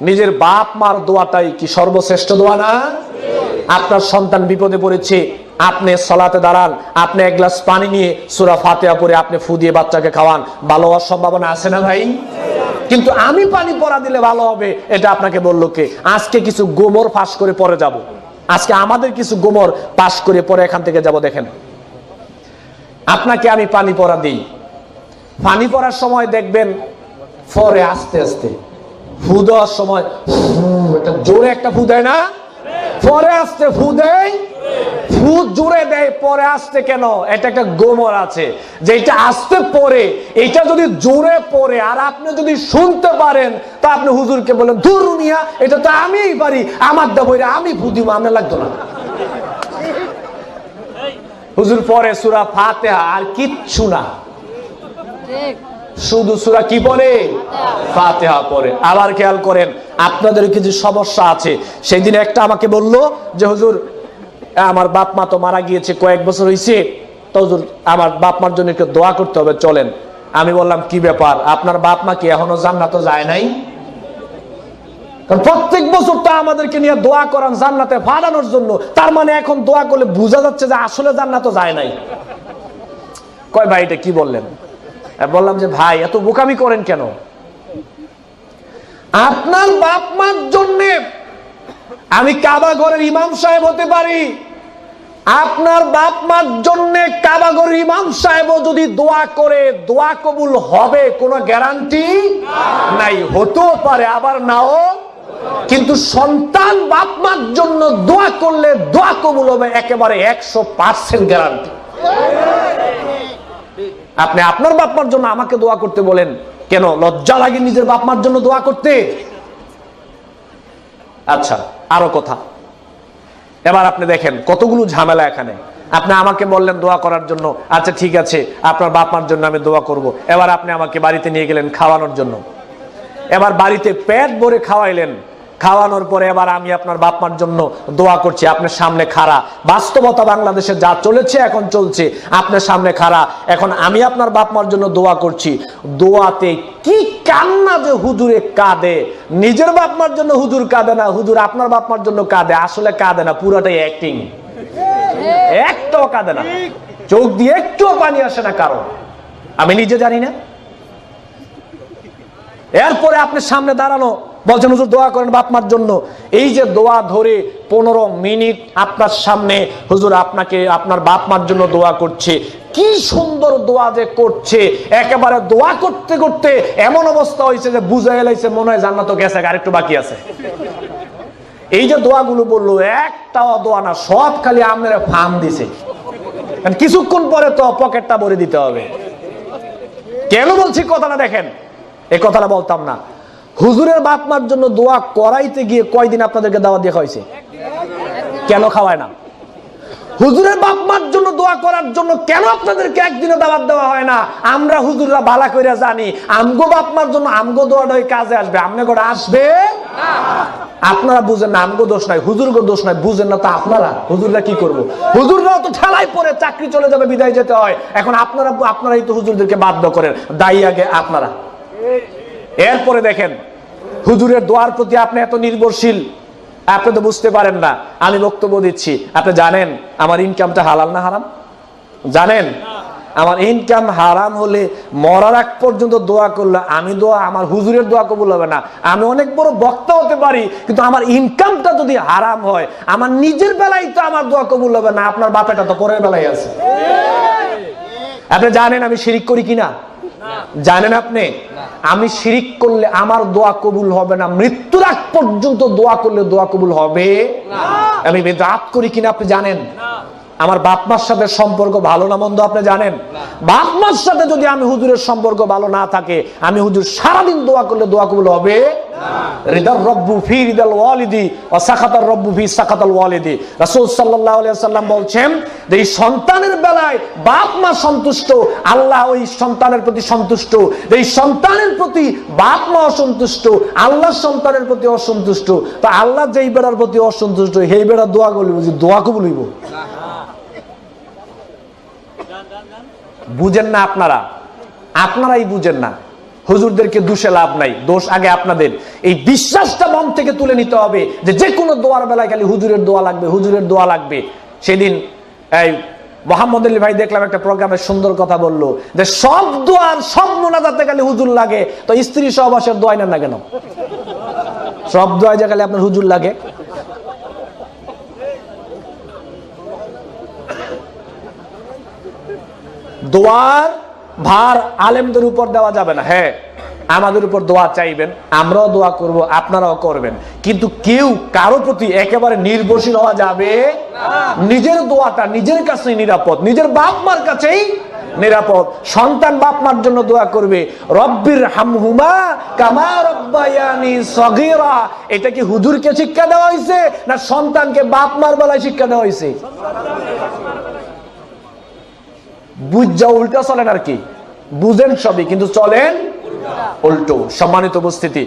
নিজের বাপ মার দোয়াটাই কি সর্বশ্রেষ্ঠ দোয়া না? আপনার সন্তান বিপদে পড়েছে, আপনি সলাতে দাঁড়ান, আপনি এক গ্লাস পানি নিয়ে সুরা ফাতেহা পরে আপনি ফু দিয়ে বাচ্চাকে খাওয়ান, ভালো হওয়ার সম্ভাবনা আছে না ভাই? কিন্তু আমি পানি পরা দিলে ভালো হবে, এটা আপনাকে বলল কে? আজকে কিছু গোমর ফাঁস করে পরে যাব। আজকে আমাদের কিছু গোমর পাশ করে পরে এখান থেকে যাব, দেখেন। আপনাকে আমি পানি পরা দিই। পানি পরার সময় দেখবেন, পরে আস্তে আস্তে। ফু দেওয়ার সময় জোরে একটা ফু দেয় না? পরে আসতে ফু দেয়? ফু জোরে দেয়, পরে আসতে কেন? এটা একটা গোমর আছে। যেটা আসতে পরে, এটা যদি জোরে পড়ে আর আপনি যদি শুনতে পারেন, তা আপনি হুজুরকে বলেন দূর মিয়া এটা তো আমিই পারি, আমার দা বইরা আমি ফু দিব, আপনার লাগতো না। হুজুর, পরে সুরা ফাতেহা, আর কিচ্ছু না। শুধু সুরা কি পড়ে? ফাতেহা পড়ে। আবার খেয়াল করেন আপনাদের কিছু সমস্যা আছে। সেই দিন একটা আমাকে বলল যে, হুজুর, আমার বাপ মা তো মারা গিয়েছে, কয়েক বছর হয়েছে তো হুজুর, আমার বাপ মার জন্য একটু দোয়া করতে হবে, চলেন। আমি বললাম, কি ব্যাপার? আপনার বাপ মা কি এখনও জান্নাত যায় নাই? কারণ প্রত্যেক বছর তো আমাদেরকে নিয়ে দোয়া করান জান্নাতে ফাড়ানোর জন্য। তার মানে এখন দোয়া করলে বোঝা যাচ্ছে যে আসলে জান্নাত যায় নাই। কয় ভাই, এটা কি বললেন? বললাম যে, ভাই, এত বোকামি করেন কেন? আপনার বাপ মার জন্য আমি কাবা ঘরের ইমাম সাহেব হতে পারি। আপনার বাপ মার জন্য কাবা ঘরের ইমাম সাহেবও যদি দোয়া করে, দোয়া কবুল হবে, কোনো গ্যারান্টি নাই। হতেও পারে, আবার নাও। কিন্তু সন্তান বাপ মার জন্য দোয়া করলে দোয়া কবুল হবে একেবারে একশো পার্সেন্ট গ্যারান্টি। আপনি আপনার বাপমার জন্য আমাকে দোয়া করতে বলেন। কেন? লজ্জা লাগে নিজের বাপমার জন্য দোয়া করতে? আচ্ছা আরও কথা। এবার আপনি দেখেন, কতগুলো ঝামেলা এখানে। আপনি আমাকে বললেন দোয়া করার জন্য। আচ্ছা ঠিক আছে, আপনার বাপমার জন্য আমি দোয়া করব। এবার আপনি আমাকে বাড়িতে নিয়ে গেলেন খাওয়ানোর জন্য। এবার বাড়িতে পেট ভরে খাওয়াইলেন। খাওয়ানোর পরে এবার আমি আপনার বাপমার জন্য দোয়া করছি, আপনার সামনে খাড়া। বাস্তবতা বাংলাদেশে যা চলেছে, এখন চলছে। আপনার সামনে খাড়া। এখন আমি আপনার বাপমার জন্য দোয়া করছি। দোয়াতে কি কান্না যে হুজুরে কাঁদে। নিজের বাপমার জন্য হুজুর কাঁদে না, হুজুর আপনার বাপমার জন্য কাঁদে। আসলে কাঁদে না, পুরোটাই অ্যাক্টিং একটাও কাঁদে না। চোখ দিয়ে একটুও পানি আসে না কারণ আমি নিজে জানি না। এরপরে আপনি সামনে দাঁড়ানো বলছেন, হুজুর, দোয়া করেন বাপমার জন্য। এই যে দোয়া ধরে পনেরো মিনিট আপনার সামনে, হুজুর, আপনাকে, আপনার বাপমার জন্য দোয়া করছে। কি সুন্দর দোয়া যে করছে। একেবারে দোয়া করতে করতে এমন অবস্থা হয়েছে যে বুঝা এলাইছে মনে হয় জান্নাত গেছে আরেকটু বাকি আছে। এই যে দোয়াগুলো বলল, একটাও দোয়া না, সব খালি আপনারা ফার্ম দিছে। কিছুক্ষণ পরে তো পকেটটা ভরে দিতে হবে। কেন বলছি, কথাটা দেখেন। এই কথাটা বলতাম না। হুজুরের বাপ মার জন্য দোয়া করাইতে গিয়ে কয়দিন আপনাদেরকে দাওয়া দিয়ে হয়েছে? কেন খাওয়ায় না? হুজুরের বাপ মার জন্য দোয়া করার জন্য কেন আপনাদেরকে একদিনে দাওয়াত দেওয়া হয় না? আমরা হুজুররা বালা কইরা জানি, আমগো বাপ মার জন্য আমগো দোয়াটা ওই কাজে আসবে। আমনে করে আসবে? আপনারা বুঝেন না, আমগো দোষ নাই, হুজুরগো দোষ নাই, বুঝেন না তো আপনারা, হুজুররা কি করব? হুজুররাও তো ঠেলাই পরে চাকরি চলে যাবে, বিদায় যেতে হয়। এখন আপনারা, আপনারাই তো হুজুরদেরকে বাধ্য করেন, দায়ী আগে আপনারা। এরপরে দেখেন হুজুরের দোয়ার প্রতি আপনি এত নির্ভরশীল, আপনি তো বুঝতে পারেন না। আমি বক্তব্য দিচ্ছি। আপনি জানেন, আমার ইনকামটা হালাল না হারাম? জানেন? আমার ইনকাম হারাম হলে মরার আগ পর্যন্ত দোয়া করলে আমি দোয়া, আমার হুজুরের দোয়া কবুল হবে না। আমি অনেক বড় বক্তা হতে পারি, কিন্তু আমার ইনকামটা যদি হারাম হয়, আমার নিজের বেলায় তো আমার দোয়া কবুল হবে না। আপনার বাপেটা তো পরের বেলায় আছে। আপনি জানেন আমি শিরিক করি কিনা? জানেন আপনি? আমি শিরিক করলে আমার দোয়া কবুল হবে না। মৃত্যুর আগ পর্যন্ত দোয়া করলে দোয়া কবুল হবে। আমি বেদাত করি কিনা আপনি জানেন? আমার বাপ মার সাথে সম্পর্ক ভালো না মন্দ আপনি জানেন? বাপ মার সাথে যদি আমি হুজুরের সম্পর্ক ভালো না থাকে আমি হুজুর সারাদিন দোয়া করলে দোয়া কবুল হবে? হৃদয় রব্বু ফি ওয়ালিদি ও সাখাতার রব্বু ফি সাখাতাল ওয়ালিদি। রাসূল সাল্লাল্লাহু আলাইহি সাল্লাম বলছেন যে এই সন্তানের বেলায় বাপ মা সন্তুষ্ট আল্লাহ ওই সন্তানের প্রতি সন্তুষ্ট। এই সন্তানের প্রতি বাপ মা অসন্তুষ্ট আল্লাহ সন্তানের প্রতি অসন্তুষ্ট। তো আল্লাহ যেই বেড়ার প্রতি অসন্তুষ্ট সেই বেড়া দোয়া করলি বুঝি দোয়া কবুল বুঝেন না আপনারা? আপনারাই বুঝেন না। হুজুরদেরকে দোষে লাভ নাই, দোষ আগে আপনাদের। এই বিশ্বাসটা মন থেকে তুলে নিতে হবে যে যে কোনো দোয়ার বেলায় খালি হুজুরের দোয়া লাগবে, হুজুরের দোয়া লাগবে। সেদিন এই মোহাম্মদ আলী ভাই দেখলাম একটা প্রোগ্রামে সুন্দর কথা বলল, যে সব দোয়ার সব মোনাজাতে খালি হুজুর লাগে, তো স্ত্রী সহবাসের দোয়াই না কেন? সব দোয়াই যে খালি আপনার হুজুর লাগে? দোয়ার ভার আলেমদের উপর দেওয়া যাবে না। হ্যাঁ আমাদের উপর দোয়া চাইবেন, আমরাও দোয়া করব, আপনারাও করবেন। কিন্তু কেউ কারও প্রতি একেবারে নির্ভরশীল হওয়া যাবে নিজের দোয়াটা নিজের কাছেই নিরাপদ, নিজের বাপ মার কাছেই নিরাপদ। সন্তান বাপ মার জন্য দোয়া করবে, রব্বির হামহুমা কামা রব্বায়ানি সগীরা। এটা কি হুজুরকে শিক্ষা দেওয়া হয়েছে না সন্তানকে বাপ মার বেলায় শিক্ষা দেওয়া হয়েছে বুঝা উল্টা চলেন আর কি। বুঝেন সবই কিন্তু চলেন উল্টো। সম্মানিত উপস্থিতি।